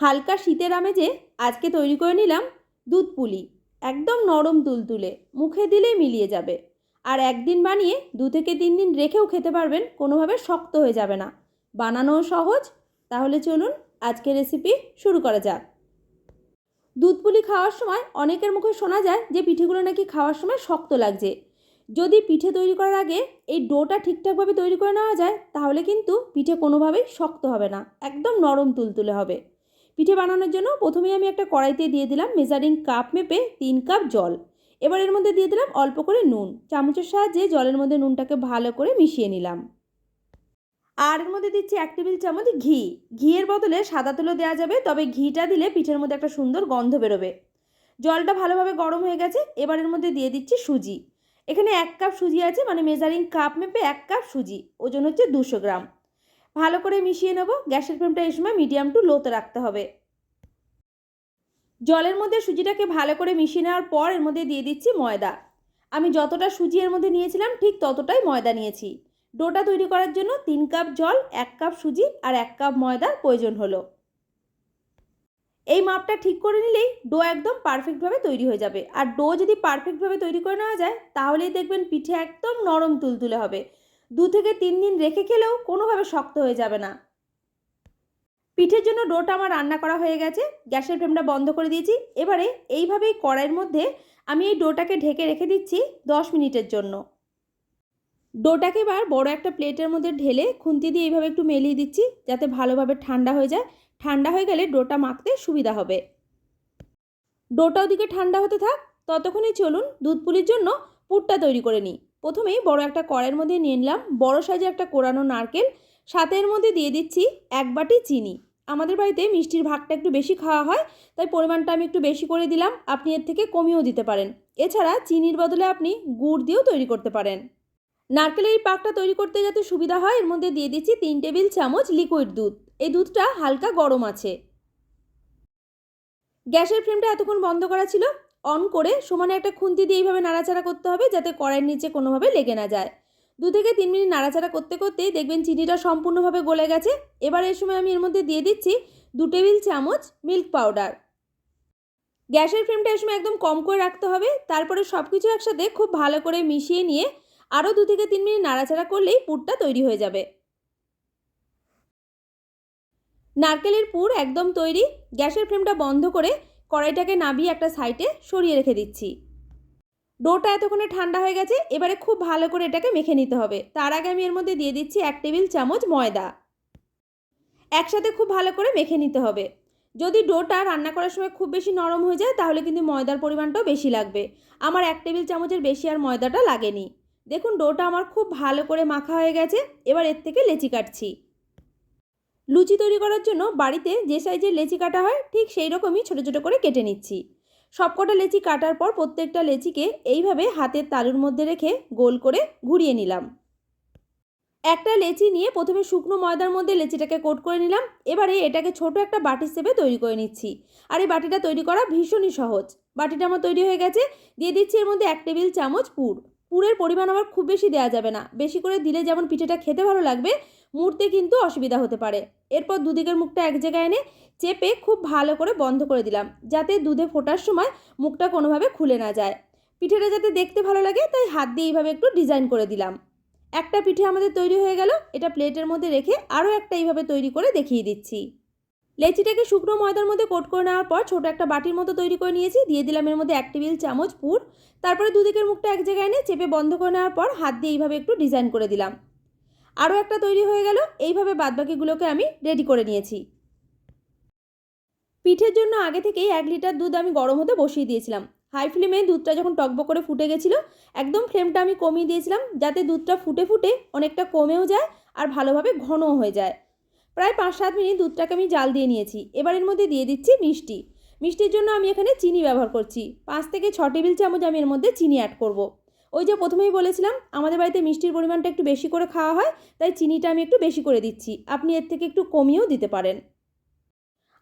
হালকা শীতের আমেজে আজকে তৈরি করে নিলাম দুধ পুলি। একদম নরম তুলতুলে, মুখে দিলেই মিলিয়ে যাবে। আর একদিন বানিয়ে দু থেকে তিন দিন রেখেও খেতে পারবেন, কোনোভাবে শক্ত হয়ে যাবে না। বানানোও সহজ। তাহলে চলুন আজকের রেসিপি শুরু করা যাক। দুধ পুলি খাওয়ার সময় অনেকের মুখে শোনা যায় যে পিঠেগুলো নাকি খাওয়ার সময় শক্ত লাগছে। যদি পিঠে তৈরি করার আগে এই ডোটা ঠিকঠাকভাবে তৈরি করে নেওয়া যায়, তাহলে কিন্তু পিঠে কোনোভাবেই শক্ত হবে না, একদম নরম তুলতুলে হবে। পিঠে বানানোর জন্য প্রথমেই আমি একটা কড়াইতে দিয়ে দিলাম মেজারিং কাপ মেপে তিন কাপ জল। এবার এর মধ্যে দিয়ে দিলাম অল্প করে নুন। চামচের সাহায্যে জলের মধ্যে নুনটাকে ভালো করে মিশিয়ে নিলাম। আর এর মধ্যে দিচ্ছি এক টেবিল চামচ ঘি। ঘিয়ের বদলে সাদা তেলও দেওয়া যাবে, তবে ঘিটা দিলে পিঠের মধ্যে একটা সুন্দর গন্ধ বেরোবে। জলটা ভালোভাবে গরম হয়ে গেছে, এবার এর মধ্যে দিয়ে দিচ্ছি সুজি। এখানে এক কাপ সুজি আছে মানে মেজারিং কাপ মেপে এক কাপ সুজি। ওজন হচ্ছে দুশো গ্রাম। ভালো করে মিশিয়ে নেব। গ্যাসের ফ্লেমটা এই সময় মিডিয়াম টু লোতে রাখতে হবে। জলের মধ্যে সুজিটাকে ভালো করে মিশিয়ে নেওয়ার পর এর মধ্যে দিয়ে দিচ্ছি ময়দা। আমি যতটা সুজি এর মধ্যে নিয়েছিলাম, ঠিক ততটাই ময়দা নিয়েছি। ডোটা তৈরি করার জন্য তিন কাপ জল, এক কাপ সুজি আর এক কাপ ময়দার প্রয়োজন হলো। এই মাপটা ঠিক করে নিলেই ডো একদম পারফেক্টভাবে তৈরি হয়ে যাবে। আর ডো যদি পারফেক্টভাবে তৈরি করে নেওয়া যায়, তাহলেই দেখবেন পিঠে একদম নরম তুলতুলে হবে। দু থেকে তিন দিন রেখে খেলেও কোনোভাবে শক্ত হয়ে যাবে না। পিঠের জন্য ডোটা আমার রান্না করা হয়ে গেছে, গ্যাসের ফ্লেমটা বন্ধ করে দিয়েছি। এবারে এইভাবেই কড়াইয়ের মধ্যে আমি এই ডোটাকে ঢেকে রেখে দিচ্ছি দশ মিনিটের জন্য। ডোটাকে এবার বড় একটা প্লেটের মধ্যে ঢেলে খুন্তি দিয়ে এইভাবে একটু মেলিয়ে দিচ্ছি যাতে ভালোভাবে ঠান্ডা হয়ে যায়। ঠান্ডা হয়ে গেলে ডোটা মাখতে সুবিধা হবে। ডোটা ওদিকে ঠান্ডা হতে থাক ততক্ষণই চলুন দুধ পুলির জন্য পুরটা তৈরি করে নিই। প্রথমেই বড় একটা কড়াইয়ের মধ্যে নিয়ে নিলাম, বড় সাইজে একটা কোরানো নারকেল, সাথে এর মধ্যে দিয়ে দিচ্ছি এক বাটি চিনি। আমাদের বাড়িতে মিষ্টির ভাগটা একটু বেশি খাওয়া হয়, তাই পরিমাণটা আমি একটু বেশি করে দিলাম, আপনি এর থেকে কমিয়েও দিতে পারেন। এছাড়া চিনির বদলে আপনি গুড় দিয়েও তৈরি করতে পারেন। নারকেলের এই পাকটা তৈরি করতে যাতে সুবিধা হয়, এর মধ্যে দিয়ে দিচ্ছি তিন টেবিল চামচ লিকুইড দুধ। এই দুধটা হালকা গরম আছে। গ্যাসের ফ্লেমটা এতক্ষণ বন্ধ করা ছিল অন করে সমানে একটা খুন্তি দিয়ে এইভাবে নাড়াচাড়া করতে হবে যাতে কড়াইয়ের নিচে কোনোভাবে লেগে না যায়। দু থেকে তিন মিনিট নাড়াচাড়া করতে করতেই দেখবেন চিনিটা সম্পূর্ণভাবে গলে গেছে। এবার এর সময় আমি এর মধ্যে দিয়ে দিচ্ছি দু টেবিল চামচ মিল্ক পাউডার গ্যাসের ফ্লেমটা এর সময় একদম কম করে রাখতে হবে। তারপরে সব কিছু একসাথে খুব ভালো করে মিশিয়ে নিয়ে আরও দু থেকে তিন মিনিট নাড়াচাড়া করলেই পুরটা তৈরি হয়ে যাবে। নারকেলের পুর একদম তৈরি। গ্যাসের ফ্লেমটা বন্ধ করে কড়াইটাকে নাবিয়ে একটা সাইডে সরিয়ে রেখে দিচ্ছি। ডোটা এতক্ষণে ঠান্ডা হয়ে গেছে, এবারে খুব ভালো করে এটাকে মেখে নিতে হবে। তার আগে আমি এর মধ্যে দিয়ে দিচ্ছি এক টেবিল চামচ ময়দা। একসাথে খুব ভালো করে মেখে নিতে হবে। যদি ডোটা রান্না করার সময় খুব বেশি নরম হয়ে যায়, তাহলে কিন্তু ময়দার পরিমাণটাও বেশি লাগবে। আমার এক টেবিল চামচের বেশি আর ময়দাটা লাগেনি। দেখুন, ডোটা আমার খুব ভালো করে মাখা হয়ে গেছে, এবার এর থেকে লেচি কাটছি। লুচি তৈরি করার জন্য বাড়িতে যে সাইজের লেচি কাটা হয়, ঠিক সেই রকমই ছোটো ছোটো করে কেটে নিচ্ছি। সবকটা লেচি কাটার পর প্রত্যেকটা লেচিকে এইভাবে হাতের তালুর মধ্যে রেখে গোল করে ঘুরিয়ে নিলাম। একটা লেচি নিয়ে প্রথমে শুকনো ময়দার মধ্যে লেচিটাকে কোট করে নিলাম। এবারে এটাকে ছোট একটা বাটি সেপে তৈরি করে নিচ্ছি। আর এই বাটিটা তৈরি করা ভীষণই সহজ। বাটিটা আমার তৈরি হয়ে গেছে। দিয়ে দিচ্ছি এর মধ্যে এক টেবিল চামচ পুর। পুরের পরিমাণ আবার খুব বেশি দেওয়া যাবে না। বেশি করে দিলে যেমন পিঠেটা খেতে ভালো লাগবে, মুড়তে কিন্তু অসুবিধা হতে পারে। এরপর দুদিকের মুখটা এক জায়গায় এনে চেপে খুব ভালো করে বন্ধ করে দিলাম, যাতে দুধে ফোটার সময় মুখটা কোনোভাবে খুলে না যায়। পিঠেটা যাতে দেখতে ভালো লাগে, তাই হাত দিয়ে এইভাবে একটু ডিজাইন করে দিলাম। একটা পিঠে আমাদের তৈরি হয়ে গেল, এটা প্লেটের মধ্যে রেখে আরও একটা এইভাবে তৈরি করে দেখিয়ে দিচ্ছি। লেচিটাকে শুকনো ময়দার মধ্যে কোট করে নেওয়ার পর ছোটো একটা বাটির মতো তৈরি করে নিয়েছি। দিয়ে দিলাম এর মধ্যে এক টেবিল চামচ পুর। তারপরে দুদিকের মুখটা এক জায়গায় এনে চেপে বন্ধ করে নেওয়ার পর হাত দিয়ে এইভাবে একটু ডিজাইন করে দিলাম। আরও একটা তৈরি হয়ে গেল। এইভাবে বাদবাকিগুলোকে আমি রেডি করে নিয়েছি। পিঠের জন্য আগে থেকেই এক লিটার দুধ আমি গরম হতে বসিয়ে দিয়েছিলাম। হাই ফ্লেমে দুধটা যখন টকবক করে ফুটে গেছিল, একদম ফ্লেমটা আমি কমিয়ে দিয়েছিলাম যাতে দুধটা ফুটে ফুটে অনেকটা কমেও যায় আর ভালোভাবে ঘনও হয়ে যায়। প্রায় পাঁচ সাত মিনিট দুধটাকে আমি জাল দিয়ে নিয়েছি। এবার এর মধ্যে দিয়ে দিচ্ছি মিষ্টি। মিষ্টির জন্য আমি এখানে চিনি ব্যবহার করছি। পাঁচ থেকে ছ টেবিল চামচ আমি এর মধ্যে চিনি অ্যাড করব। ওই যে প্রথমেই বলেছিলাম, আমাদের বাড়িতে মিষ্টির পরিমাণটা একটু বেশি করে খাওয়া হয়, তাই চিনিটা আমি একটু বেশি করে দিচ্ছি। আপনি এর থেকে একটু কমিয়েও দিতে পারেন।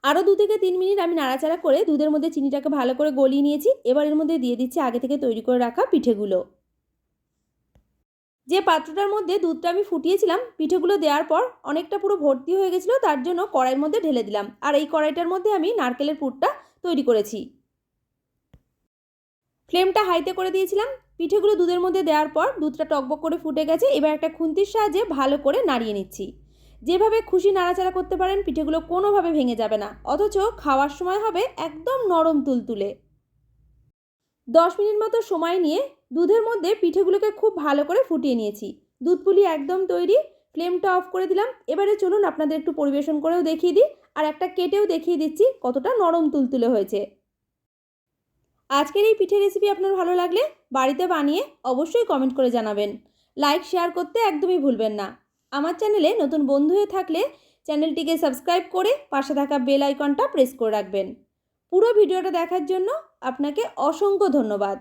আরও দু থেকে তিন মিনিট আমি নাড়াচাড়া করে দুধের মধ্যে চিনিটাকে ভালো করে গলিয়ে নিয়েছি। এবার এর মধ্যে দিয়ে দিচ্ছি আগে থেকে তৈরি করে রাখা পিঠেগুলো। যে পাত্রটার মধ্যে দুধটা আমি ফুটিয়েছিলাম, পিঠেগুলো দেওয়ার পর অনেকটা পুরো ভর্তি হয়ে গেছিল, তার জন্য কড়াইয়ের মধ্যে ঢেলে দিলাম। আর এই কড়াইটার মধ্যে আমি নারকেলের পুরটা তৈরি করেছি। ফ্লেমটা হাইতে করে দিয়েছিলাম। পিঠেগুলো দুধের মধ্যে দেওয়ার পর দুধটা টকবক করে ফুটে গেছে, এবার একটা খুন্তির সাহায্যে ভালো করে নাড়িয়ে নিচ্ছি। যেভাবে খুশি নাড়াচাড়া করতে পারেন, পিঠেগুলো কোনোভাবে ভেঙে যাবে না, অথচ খাওয়ার সময় হবে একদম নরম তুলতুলে। দশ মিনিট মতো সময় নিয়ে দুধের মধ্যে পিঠেগুলোকে খুব ভালো করে ফুটিয়ে নিয়েছি। দুধ পুলি একদম তৈরি, ফ্লেমটা অফ করে দিলাম। এবারে চলুন আপনাদের একটু পরিবেশন করেও দেখিয়ে দিই আর একটা কেটেও দেখিয়ে দিচ্ছি কতটা নরম তুলতুলে হয়েছে। আজকের এই পিঠে রেসিপি আপনার ভালো লাগলে বাড়িতে বানিয়ে অবশ্যই কমেন্ট করে জানাবেন। লাইক শেয়ার করতে একদমই ভুলবেন না। আমার চ্যানেলে নতুন বন্ধু হয়ে থাকলে চ্যানেলটিকে সাবস্ক্রাইব করে পাশে থাকা বেল আইকনটা প্রেস করে রাখবেন। পুরো ভিডিওটা দেখার জন্য আপনাকে অসংখ্য ধন্যবাদ।